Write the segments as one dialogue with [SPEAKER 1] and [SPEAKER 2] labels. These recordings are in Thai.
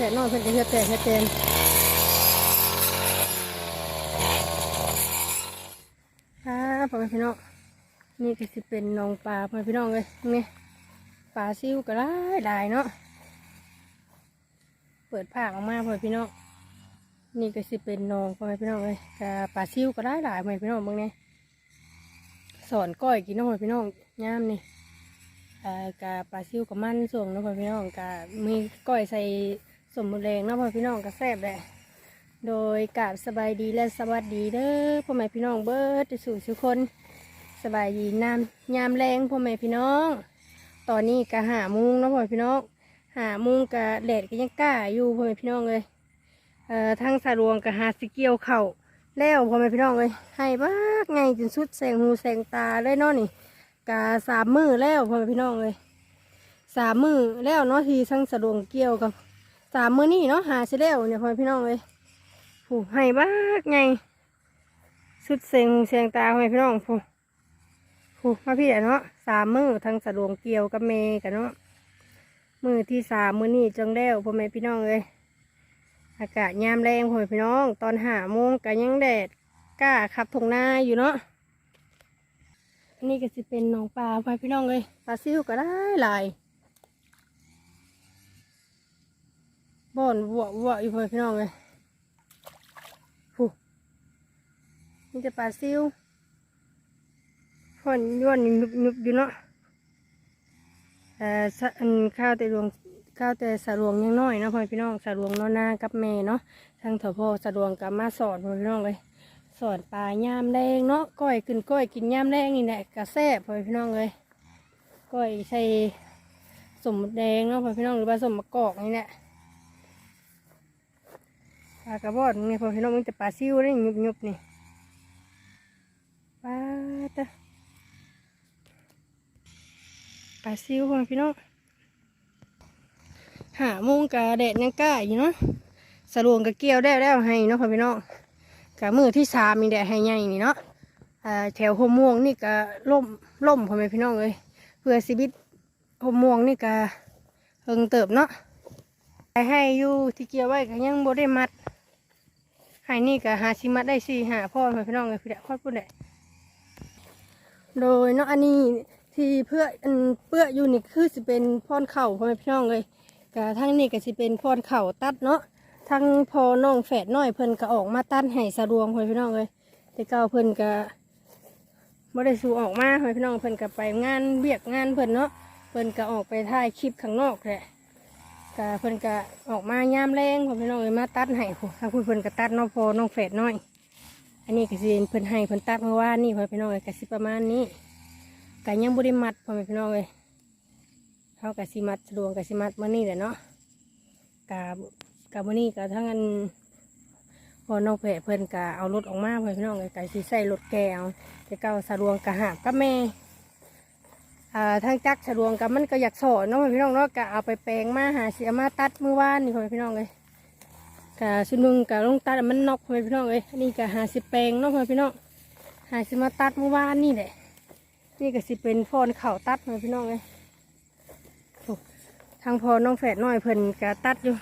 [SPEAKER 1] ทั้งพอน้องแฝดน้องเพิ่นก็เฮ็ดแต่เฮ็ดเต็มอ่าพ่อแม่พี่น้องนี่ก็สิเป็นน้องปลาพ่อแม่พี่น้องเลยนี่ปลาซิวก็ได้ได้เนาะเปิดผ้าออกมาพ่อแม่พี่น้องนี่ก็สิเป็นน้องพ่อแม่พี่น้องเลยกะปลาซิวก็ได้หลายพ่อแม่พี่น้องเบางเนี่ยสอนก้อยกินน้องพ่อแม่พี่น้องย่ามนี่เอ่อกะปลาซิวกับมันส่งน้องพ่อแม่พี่น้องกะมีก้อยใส่ สมมุนแรงเน้องพ่อพี่น้องก็แซ่บแหละโดยกาบสบายดีและสวัสดีเด้อพ่อแม่พี่น้องเบิร์ดสู่ทุกคน สบายดีน้ำยามแรงพ่อแม่พี่น้อง ตอนนี้กะหามุงเน้องพ่อพี่น้อง หามุงกะแดดก็ยังกล้าอยู่พ่อแม่พี่น้องเลยเอ่อทั้งสารวงกับหาสิเกียวเข่าแล้วพ่อแม่พี่น้องเลยให้บ้ากไงจนสุดแสงหูแสงตาเลยเนาะนี่กาสามมือแล้วพ่อแม่พี่น้องเลยสามมือแล้วเนาะทีทั้งสารวงเกี่ยวกับ สามมือนี่เนาะหาสิแล้วเนี่ยพ่อพี่น้องเลยผูให้บ้ากไงสุดแสงหูแสงตาพ่อพี่น้องผู้ผู้มาพี่เนาะสามมือทั้งสารวงเกี่ยวกับเมกันเนาะมือที่สามมือนี่จังแล้วพ่อแม่พี่น้องเลยอากาศยามแรงพ่อแม่พี่น้อง ตอนหาโมงก็ยังแดดกล้าขับทงนาอยู่เนาะนนี้ก็จะเป็นหนองปลาพ่อพี่น้องเลยปลาซิวก็ได้หลาย บ่อนวัววัวอยู่พ่อพี่น้องเลยผู้นี่จะปลาซิวพ่อนย้อนยุบยุบอยู่เนาะเอ่อสะอันข้าวแต่ดวงข้าวแต่สะรวงยังน้อยเนาะพ่อพี่น้องสะรวงนอนนากับแม่เนาะทางเถอพ่อสะรวงกับมาสอนพี่น้องเลยสอนปลายามแดงเนาะก้อยกินก้อยกินยามแดงนี่แหละกระแซ่บพ่อพี่น้องเลยก้อยใส่สมแดงเนาะพ่อพี่น้องหรือว่าสมมะกอกนี่แหละากระบอกนี่พ่อพี่น้องมันจะปลาซิวได้ยุบยุบนี่ปลาตะปลาซิวพ่อพี่น้องหาโมุงกะแดดยังกล้าอยู่เนาะสรวงกะเกี่ยวได้แล้วให้เนาะพ่อพี่น้องกะมือที่สามมีแดดให้ใหญ่นี่เนาะอ่าแถวหัวม่วงนี่กะล่มล่มพ่อแม่พี่น้องเลยเพื่อชีวิตหัวม่วงนี่กะเฮิงเติบเนาะให้อยู่ที่เกี่ยวไว้ก็ยังบ่ได้มัด ให้นี่กะหาชิมัดได้สี่หาพ่อพี่น้องเลยพี่แดดพ่อพูดแดดโดยเนาะอันนี้ที่เพื่อนเปื้ออยู่นี่คือสิเป็นพรเข่าพ่อพี่น้องเลยกะทั้งนี้ก็สิเป็นพรเข่าตัดเนาะทั้งพอน้องแฝดน้อยเพิ่นก็ออกมาตัดให้สะดวงพ่อพี่น้องเลยแต่เก่าเพิ่นก็บ่ได้สู่ออกมาพ่อพี่น้องเพิ่นก็ไปงานเบียกงานเพิ่นเนาะเพิ่นก็ออกไปถ่ายคลิปข้างนอกแหละ ก็เพิ่นก็ออกมายามแรงเพื่อนพี่น้องเลยมาตัดให้ผู้ถ้าคุณเพิ่นก็ตัดน้องพอน้องแฝดน้อย อันนี้ก็สิเป็นเพิ่นให้เพิ่นตัดเมื่อวานนี่เพื่อนพี่น้องเลยก็สิประมาณนี้ก็ยังบ่ได้มัดพ่อพี่น้องเลยเขากะสิมัดสะดวงกะสิมัดมื่อนี้แหละเนาะกะกะมื่อนี้กะทั้งอันพอน้องแผลเพิ่นกะเอารถออกมาพ่อพี่น้องกะสิใส่รถแกวแต่เก่าสะดวงกะหาบกับแม่ ทางจักสะดวงกะมันก็อยากสอนเนาะเพื่อนพี่น้องเนาะกะเอาไปแปลงมาหาเสียมาตัดเมื่อวานนี่พี่น้องเลยกะชุดนึงกะลงตัดมันนอกพี่น้องเลยนี่กะหาสิแปลงเนาะเพื่อนพี่น้องหาสิมาตัดเมื่อวานนี่แหละนี่ก็สิเป็นพรเข่าตัดพี่น้องเลยทางพอน้องแฝดน้อยเพิ่นกะตัดอยู่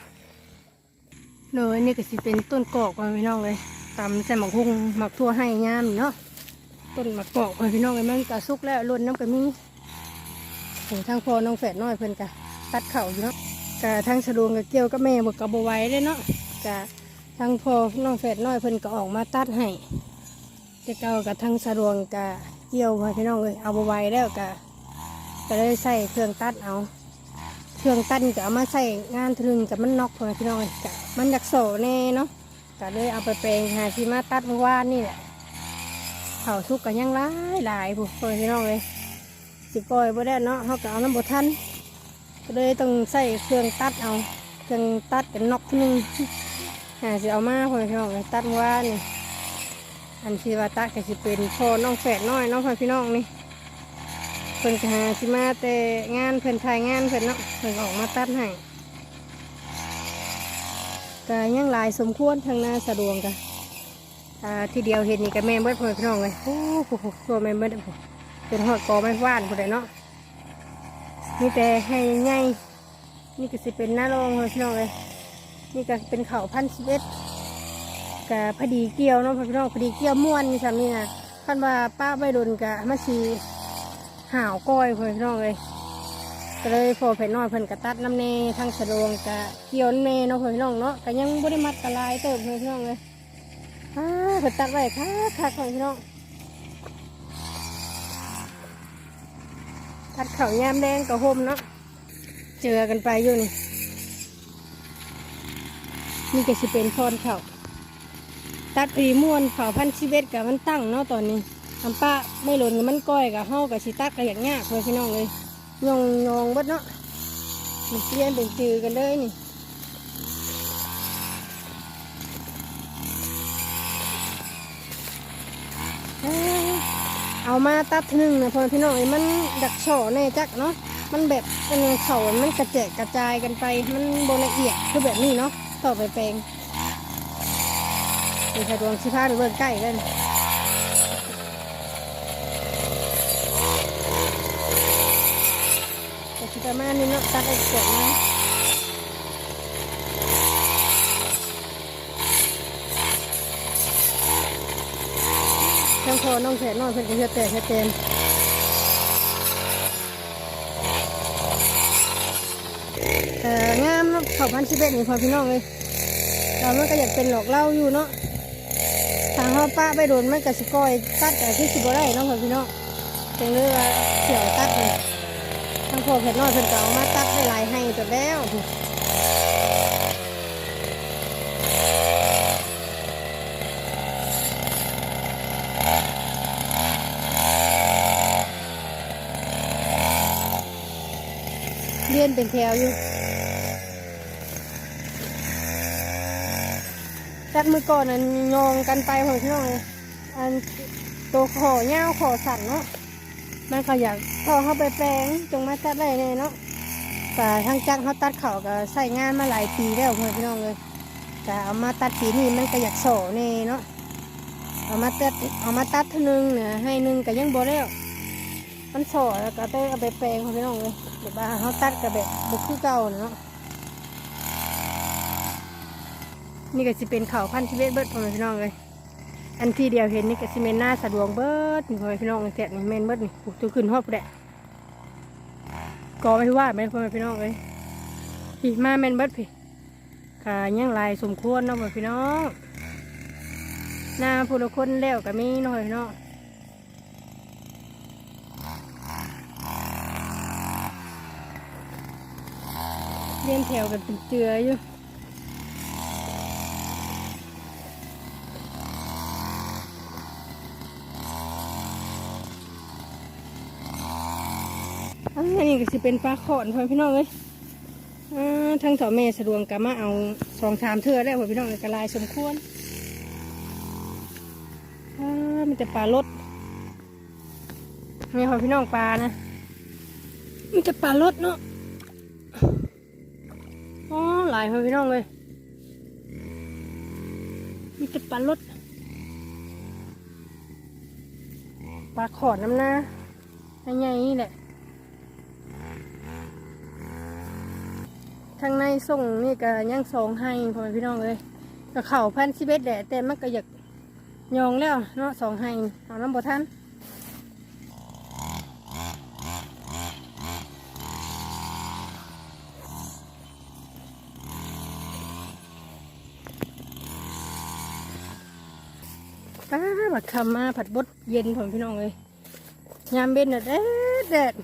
[SPEAKER 1] เลยนี่ก็สิเป็นต้นกอกพี่น้องเลยตำใส่หมักหุ่งหมักทั่วให้งามเนาะต้นหมักกอกพี่น้องเลยมันกะสุกแล้วล้นน้ำกะมี โอ้ทางพอน้องแฝดน้อยเพิ่นกะตัดเข่าอยู่เนาะกะทางสะดวงกะเกี่ยวกับแม่บกกะบไหว้เลยเนาะกะทางพอน้องแฝดน้อยเพิ่นก็ออกมาตัดให้แต่เก่ากับทางสะดวงกะเกี่ยวมาพี่น้องเลยเอาบไหว้แล้วกะก็เลยใส่เครื่องตัดเอา เครื่องตันก็เอามาใส่งานถึงกับมันนอกพ่อพี่น้องเลยกะมันอยากโสแน่เนาะก็เลยเอาไปแปลงหาที่มาตัดเมื่อวานนี่แหละเผาทุกกันยังหลายหลายผู้พอพี่น้องเลย สิปล่อยบ่ได้เนาะเขาก็เอาน้ำบดทันก็เลยต้องใส่เครื่องตัดเอา เครื่องตัดกันนอกนึงหาสิเอามาพอพี่น้องเลยตัดเมื่านี่อันที่ว่าตัดก็สิเป็นพ่อน้องแฝดน้อยน้องพ่อพี่น้องนี่เพิ่นก็หาสิมาแต่งานเพิ่นถ่ายงานเพิ่นเนาะเพิ่นออกมาตัดให้ก็ยังหลายสมควรทางหน้าสะดวกกันอ่าทีเดียวเห็นนี่ก็แม่เบิดพ่อพี่น้องเลยโอ้โหตัวแม่เบิดโอ้โห เป็นหอดกอไม่ว่านผู้ใดเนาะนี่แต่ให้ใหญ่นี่ก็สิเป็นหน้าโรงพ่อแม่พี่น้องเลยนี่ก็เป็นเขาพันสิบเอ็ดกับพอดีเกี่ยวเนาะพี่น้องพอดีเกี่ยวม้วนนี่สามีนะคันว่าป้าใบดนกะมาชีห่าวก้อยพี่น้องเลยก็เลยพอเผ็ดน้อยเพิ่นกระตัดน้ำเนทั้งสะดวงกะเกี่ยวเนเนาะเพิ่นพี่น้องเนาะก็ยังบ่ได้มัดกระลายเติมเพิ่นพี่น้องเลยอ้าเพิ่นตัดไว้ค่ะค่ะเพิ่นพี่น้อง ตัดเข่าวยามแดงกับห่มเนาะเจอกันไปอยู่นี่นี่ก็สิเป็นพรเข่าตัดปีม่วนเข่าพันชีเวตกับมันตั้งเนาะตอนนี้ทำป้าไม่หล่นกับมันก้อยกับเฮากับสิตัดกับอย่างยากเลยพี่น้องเลยยองยองบดเนาะมันเปลี่ยนเป็นจือกันเลยนี่เอ้ยเอา มาตัดทีหนึ่งนะพอพี่น้องมันดักช่อแน่จักเนาะมันแบบเป็นเข่ามันกระเจกกระจายกันไป มันโบละเอียดคือแบบนี้เนาะต่อไปแปลงนี่ค่ดวงชิพาไปเบิ่งใกล้กันแต่ที่ประมาณนี้เนาะตัดไอ้เกิดนะ ทั้งพอน้องแผลน้องเพิ่นก็เฮ็ดแต่เฮ็ดเต็มเอ่งามเนาะเผ่าพันชีเบ็ดนี่พอพี่น้องเลยเรามันก็อยากเป็นหลอกเล่าอยู่เนาะทางเฮาป้าไปโดนมันก็สิก้อยตัดแต่ที่สิบ่ได้เนาะพอพี่น้องจังเลยว่าเสี่ยวตัดเลยทั้งพวกเผ็ดน้อยเพิ่นก็เอามาตัดให้หลายให้ตัวแล้ว เลียนเป็นแถวอยู่ตัดมือก่อนนั้นยองกันไปหัวพี่น้องเลยอันตัวขอเงาขอสั่นเนาะมันก็อยากพอเขาไปแปลงจงมาตัดได้เลยเนาะแต่ทางจ้างเขาตัดเขาก็ใส่งานมาหลายปีแล้วเพื่อนพี่น้องเลยแต่เอามาตัดปีนี้มันก็อยากโสเน่เนาะเอามาตัดเอามาตัดท่านึงเนี่ยให้หนึงก็ยังบ่แล้วมันโสแล้วก็ได้เอาไปแปลงเพื่อนพี่น้องเลย เดี๋ยวว่าเขาตัดก็แบบบุกคือเก่าเนาะนี่ก็จะเป็นเขาพันธุ์ชีวิตเบิดเพื่อนพี่น้องเลย อันที่เดียวเห็นนี่ก็ซีเมนหน้าสะดวกเบิดนี่พ่อแม่พี่น้องแตะนี่เมนเบิดนี่ปลูกตัวขึ้นหอบแดะกอไม่ว่าดไหมพ่อแม่พี่น้องเลยพี่มาเมนเบิร์ดพี่ขายังลายสมควรเนาะพ่อแม่พี่น้องหน้าผู้ละคนแล้วก็มีนาะพ่อแม่พี่น้อง เรียนแถวกันเป็นเจืออยู่อันนี้ก็สิเป็นปลาขอนพ่อพี่น้องเลยอ่าทั้งสองแม่สะดวงกับมาเอาสองสามเทือแล้วพ่อพี่น้องกระลายสมควรอ่ามีแต่ปลารสนี่พ่อพี่น้องปลานะมีแต่ปลารสเนาะ หลายพ่อพี่น้องเลยมีแต่ปลารสปลาขอนน้ำหน้าใหญ่ๆนี่แหละทางในส่งนี่ก็ยังสองให้พ่อพี่น้องเลยก็เข่าพันสิเบ็ดแดดแต่มันก็อยากยองแล้วเนาะสองให้เอาน้ำบ่ทัน ป้าบัดคำมาผัดบดเย็นพอแม่พี่น้องเลยยามเบ็ดน่ะแดดแดด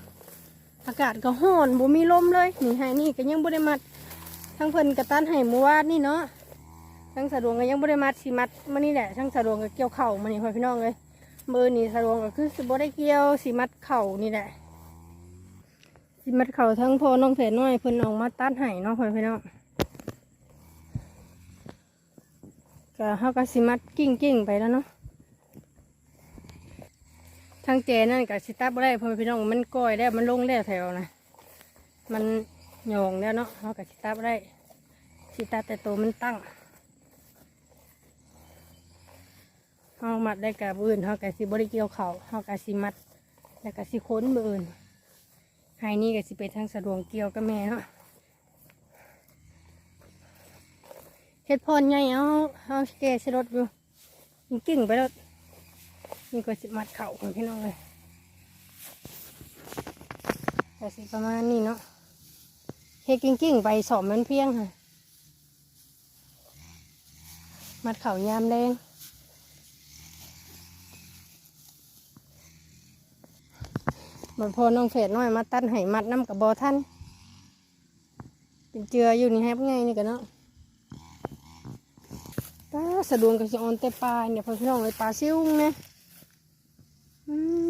[SPEAKER 1] อากาศก็ร้อนบ่มีลมเลยนี่ให้นี่ก็ยังบ่ได้มัดทั้งเพิ่นกระตันให้เมื่อวานนี่เนาะทั้งสะดวงก็ยังบ่ได้มัดสิมัดมานี่แหละทั้งสะดวงก็เกี่ยวเข่ามานี่พ่อพี่น้องเลยเบอร์นี่สะดวงก็คือสิบ่ได้เกี่ยวสิมัดเข่านี่แหละสิมัดเข่าทั้งพ่อน้องแผลน้อยเพิ่นออกมาตัดให้เนาะพ่อพี่น้องก็เฮาก็สิมัดกิ้งกิ้งๆไปแล้วเนาะ ทางเจนั่นกับสิตับบ่ได้เพราะว่าพี่น้องมันก้อยแล้วมันลงแล้วแถวนะมันโยงแล้วเนาะเขากับสิตับบ่ได้สิตับแต่ตัวมันตั้งมัดได้กับอื่นเฮากะสิบ่ได้เกียวเขาเฮากะสิมัดแล้วก็สิค้นมืออื่นไฮนี่ก็สิเป็นทางสะดวกเกี่ยวกับแม่เนาะเฮ็ดพรใหญ่เอาเอาแกใส่รถอยู่กิ่งไปรถ นี่ก็สิมัดเข่าของพี่น้องเลยแต่สิประมาณนี้เนาะเฮ็ดกิ่งๆไปสอบมันเพียงค่ะ มัดเข่ายามแดงมันพอน้องเฟดน้อยมาตัดให้มัดน้ำกับบอท่านเป็นเจืออยู่นี่แฮบไงนี่กันเนาะตาสะดวกกับสิออนแต่ปลาเนี่ยพอพี่น้องเลยปลาซิ่วเนี่ยอืม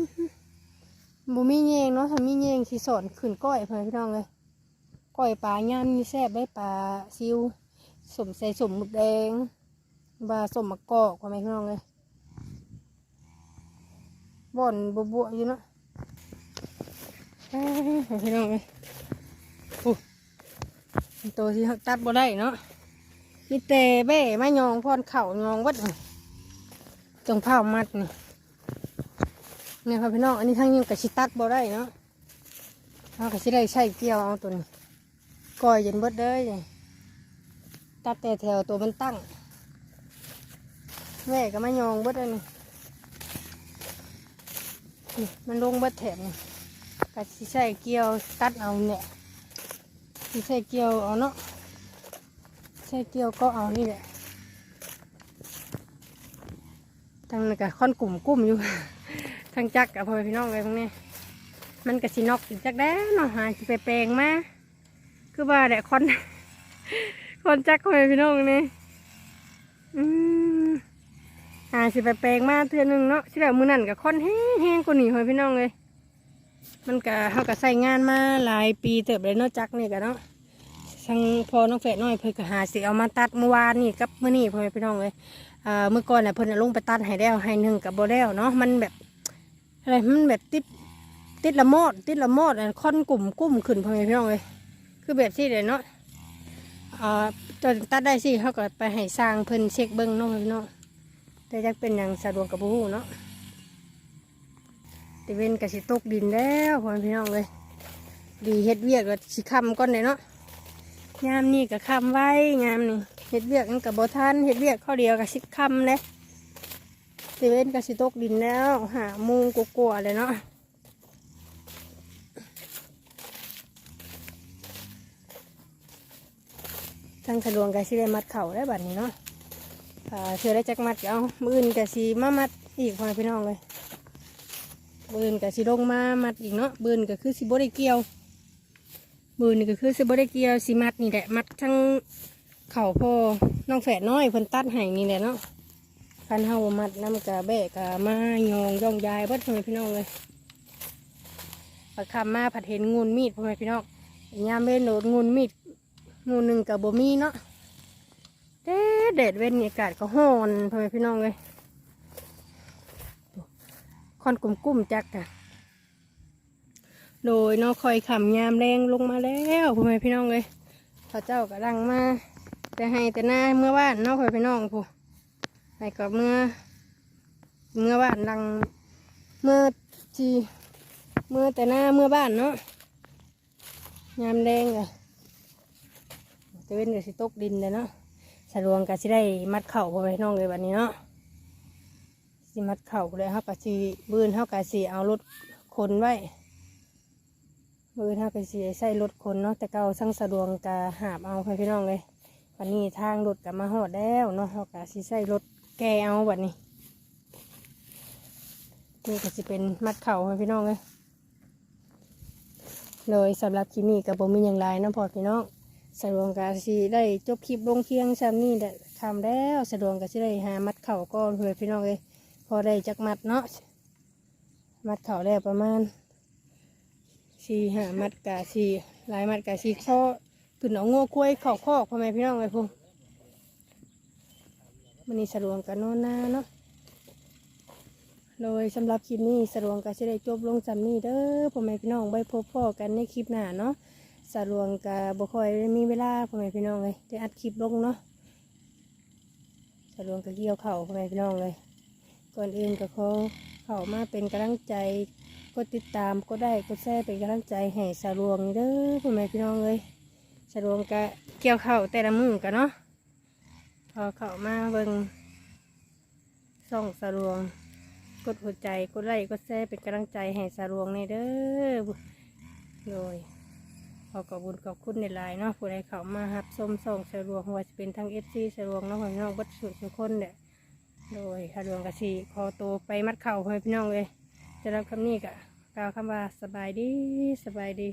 [SPEAKER 1] บ่มีแยงเนาะถ้ามีแยงสิสอนขึ้นก้อยเพื่อนพี่น้องเลยก้อยปลาย่านนี่แซ่บได้ปลาซิวสมใส่สมหมึกแดงบาสมมะกอกว่าไหมพี่น้องเลยบ่อนบวๆอยู่เนาะพี่น้องเอ้ยโอ้ตัวที่ตัดบ่ได้เนาะมีแต่แบ่มายองพอนเข่ายองวัดนี่ตรงเผามัดนี่ เนี่ยครับพี่น้องอันนี้ทั้งยังกระชิตัดบ่ได้เนาะเรากระชิได้ใช้เกี่ยวเอาตัวนี้ก้อยเย็นเบิดเด้ยตัดแต่แถวตัวมันตั้งแม่ก็มายองเบิดเลยนี่นี่มันลงเบิดแถบนี่ก็สิใส่เกี่ยวตัดเอาเนี่ยสิใส่เกี่ยวเอาเนาะใส่เกี่ยวก็เอานี่แหละทางนั้นก็ค่อนกลุ่มกุ้มอยู่ ทางจักกับพ่อพี่น้องเลยพวกนี้มันก็สินอกอีกจักแด้เนาะหาสิไปแปลงมาคือว่าแดะคอนคอนจักพ่อแม่พี่น้องนี่อืมหาสิไปแปลงมาเทื่อนึงเนาะสิแล้วมือนั่นกับคอนแห้งๆกว่านี้พ่อแม่พี่น้องเลยมันก็เขาก็ใส่งานมาหลายปีเติบเลยเนาะจักนี่กันเนาะทางพอน้องแฝดน้อยเพิ่นก็หาสิเอามาตัดเมื่อวานนี่กับเมื่อนี่พ่อแม่พี่น้องเลยอ่าเมื่อก่อนน่ะเพิ่นน่ะลงไปตัดให้แล้วให้หนึ่งกับโบแล้วเนาะมันแบบ อะไรมันแบบติดติดละโมด ติดละโมดอันค่อนกลุ่มกุ้มขึ้นพ่อแม่พี่น้องเลยคือแบบที่เลยเนาะอ่าจนตัดได้สิเขาก็ไปให้สร้างเพิ่นเช็คเบิ้งเนาะพ่อแม่พี่น้องแต่จักเป็นอย่างสะดวกกับผู้เนาะตะเวนกับสิตกดินแล้วพ่อแม่พี่น้องเลยดีเฮ็ดเวียกก็สิคำก่อนเลยเนาะยามนี่ก็คำไว้ยามนี่เฮ็ดเวียกนั่นกับบ่ทันเฮ็ดเวียกข้าวเดียวกับสิคำเลย ตะเวนกับสิตกดินแล้วหามุงกลัวๆเลยเนาะทางสะดวกกับสิได้มัดเข่าได้บัดนี้เนาะอ่าเชือได้จักมัดก็เอามืออื่นกับสิมามัดอีกพ่อพี่น้องเลยบืนกับสิลงมามัดอีกเนาะบืนก็คือสิบได้เกี่ยวบืนนี่ก็คือสิบได้เกี่ยวสิมัดนี่แหละมัดทั้งเข่าพอน้องแฝดน้อยเพิ่นตัดให้นี่แหละเนาะ คันเฮามัดน้ำกะแบะกะมายองย่องยายเบิดพ่อแม่พี่น้องเลยปัดคำมาผัดเห็นงูนมีดพ่อแม่พี่น้องยามเว้นโหลดงูนมีดงูหนึ่งกับบ่มีเนาะเด็ดเด็ดเว้นอากาศก็ฮ้อนพ่อแม่พี่น้องเลยคอนกลุ่มๆจักอะโดยเนอคอยขำยามแรงลงมาแล้วพ่อแม่พี่น้องเลยพระเจ้ากำลังมาแต่ให้แต่หน้าเมื่อว่านเนอกพ่อแม่พี่น้องผู้ ให้กับเมื่อ เมื่อว่านลังเมื่อจีเมื่อแต่หน้าเมื่อบ้านเนาะยามแดงอะจะเว้นกับสิตกดินเลยเนาะสะดวงกับสิได้มัดเข่าพ่อแม่พี่น้องเลยวันนี้เนาะสิมัดเข่าเลยครับสีบืนเท่ากับสีเอารถคนไว้บืนเท่ากับสีใส่รถคนเนาะแต่เก่าสั่งสะดวกกะหาบเอาไปพี่น้องเลยวันนี้ทางรถกับมาหอดแล้วเนาะเท่ากับสีใส่รถ แกเอาวันนี้นี่ก็จะเป็นมัดเข่าพี่น้องเลยเลยสำหรับคลิปนี้กับผมมีอย่างไรนาะพอพี่น้องสะดวกกะสีได้จบคลิปลงเพียงซ้ำนี่แหละทำแล้วสะดวกกะสีได้หามัดเข่าก่อนเพื่อพี่น้องเลยพอได้จักมัดเนาะมัดเข่าแล้วประมาณสี่หามัดกะสี่หลายมัดกะสี่ข้อขึ้นเอางัวกล้วยเข่าคอกพ่อแม่พี่น้องไอ้พวก มันนี้สะดวกกันนอนน้าเนาะโดยสำหรับคลิปนี้สะดวกกันจะได้จบลงจำนี้เด้อพ่อแม่พี่น้องไว้พบพ่อกันในคลิปหน้าเนาะสะดวกกับ่ค่อยได้มีเวลาพ่อแม่พี่น้องเลยได้อัดคลิปลงเนาะสะดวกกับเกี่ยวเข่าพ่อแม่พี่น้องเลย ก่อนอื่นก็ขอเข้ามาเป็นกำลังใจกดติดตามก็ได้กดแชร์เป็นกำลังใจให้สรวงเด้อพ่อแม่พี่น้องเลยสรวงก็เกี่ยวเข้าแต่ละมือกันเนาะ พอเข้ามาเบิ่งส่องสรวง กดหัวใจกดไลค์กดแชร์เป็นกำลังใจให้สรวงในเด้อโดยขอขอบคุญขอบคุณในไลน์เนาะผู้ใดเข้ามารับชมส่องสะดวกว่าจะเป็นทั้งเอฟซีสะดวกเนาะของพี่น้องวัดสุดทุกคนเนี่ยโดยสะดวกกะสีขอโตไปมัดเข่าให้พี่น้องเลยจะรับคำนี้กะกล่าวคำว่าสบายดีสบายดี